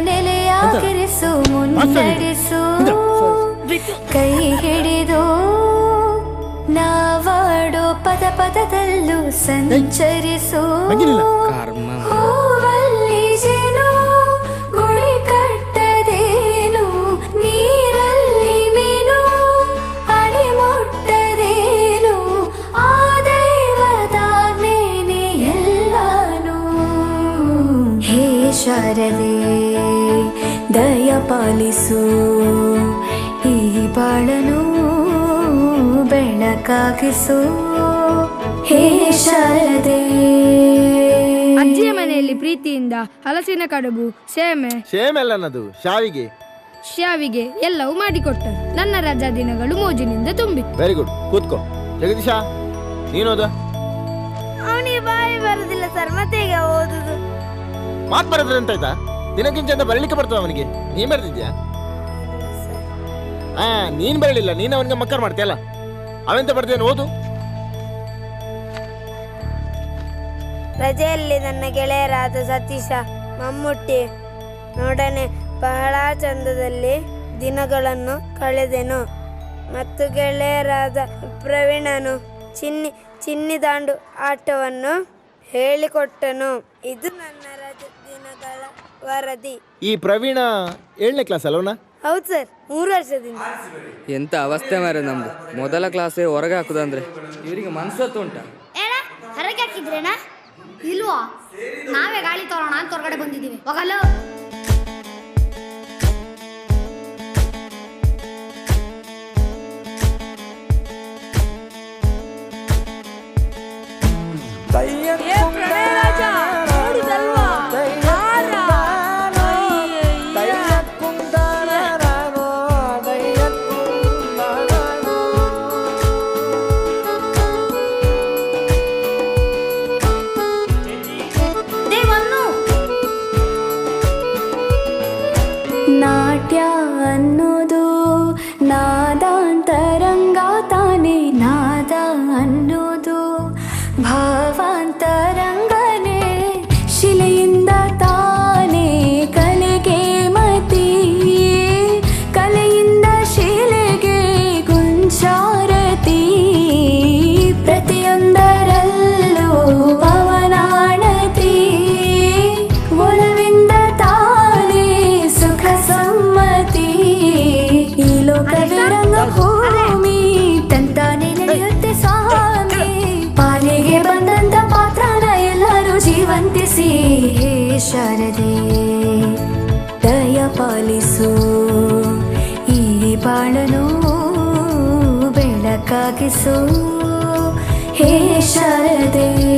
ನೆಲೆಯಾಗಿರಿಸು ಮುನ್ನಡೆಸು ಕೈ ಹಿಡಿದು ನಾವಾಡೋ ಪದ ಪದದಲ್ಲೂ ಸಂಚರಿಸು. ಹೂವಲ್ಲಿ ಶಾರದೆ ದಯ ಪಾಲಿಸು. ಈ ಬಾಳನು ಬೆಳಕಾಗಿಸು ಹೇ ಶಾರದೆ ಅಜ್ಜಿಯ ಮನೆಯಲ್ಲಿ ಪ್ರೀತಿಯಿಂದ ಹಲಸಿನ ಕಡುಬು ಸೇಮೆ ಸೇಮೆಲ್ಲ ನನ್ನದು ಶಾವಿಗೆ ಶ್ಯಾವಿಗೆ ಎಲ್ಲವೂ ಮಾಡಿಕೊಟ್ಟರು. ನನ್ನ ರಜಾ ದಿನಗಳು ಮೋಜಿನಿಂದ ತುಂಬಿ ವೆರಿ ಗುಡ್ ಕೂತ್ಕೋ. ಜಗದೀಶ ನೀನೋದ ಅವನಿಗೆ ಬಾಯಿ ಬರುದಿಲ್ಲ ಸರ್ ಮತ್ತೆ ಈಗ ಓದುದು? ಮಾತು ಬರೋದ್ರೆ ಅಂತ ಅಂತ ಬರಲಿಕ್ಕೆ ಬರ್ತದೆ ಅವನಿಗೆ. ನೀನ್ ಬರ್ತಿದ್ಯಾ ಹಾ, ನೀನ್ ಬರಲಿಲ್ಲ. ನೀನು ಅವನಿಗೆ ಮಕ್ಕರ್ ಮಾಡ್ತೀಯಲ್ಲ ಅವೆಂತ ಬರ್ದೇನು ಓದು. ರಜೆಯಲ್ಲಿ ನನ್ನ ಗೆಳೆಯರಾದ ಸತೀಶ ಮಮ್ಮುಟ್ಟಿ ನೋಡನೆ ಬಹಳ ಚಂದದಲ್ಲಿ ದಿನಗಳನ್ನು ಕಳೆದೆನು. ಮತ್ತು ಗೆಳೆಯರಾದ ಪ್ರವೀಣನು ಚಿನ್ನಿ ಚಿನ್ನಿ ದಾಂಡು ಆಟವನ್ನು ಹೇಳಿಕೊಟ್ಟನು. ಇದು ನನ್ನ ವರದಿ. ಈ ಪ್ರವೀಣ ಏಳನೇ ಕ್ಲಾಸ್ ಅಲ್ಲವನ ಹೌದು ಸರ್ ಮೂರು ವರ್ಷದಿಂದ. ಎಂತ ಅವಸ್ಥೆ ಮಾರ ನಮ್ದು. ಮೊದಲ ಕ್ಲಾಸೇ ಹೊರಗೆ ಹಾಕುದಂದ್ರೆ ಇವರಿಗೆ ಮನ್ಸತ್ತು ಉಂಟ. ಏನ ಹೊರಗೆ ಹಾಕಿದ್ರೇನಾ? ಇಲ್ವಾ? ನಾವೇ ಗಾಳಿ ತರೋಣ ಅಂತ ಹೊರಗಡೆ ಬಂದಿದ್ದೀವಿ. ಹೋಗಲ್ಲ? ದೇವನ್ನು ತಂತಾನೆ ನಡೆಯುತ್ತೆ ಸ್ವಾಮಿ. ಪಾಲಿಗೆ ಬಂದಂತ ಪಾತ್ರನ ಎಲ್ಲರೂ ಜೀವಂತಿಸಿ. ಶಾರದೆ ದಯ ಪಾಲಿಸು. ಈ ಬಾಳನು ಬೆಳಕಾಗಿಸು. ಹೇ ಶಾರದೆ.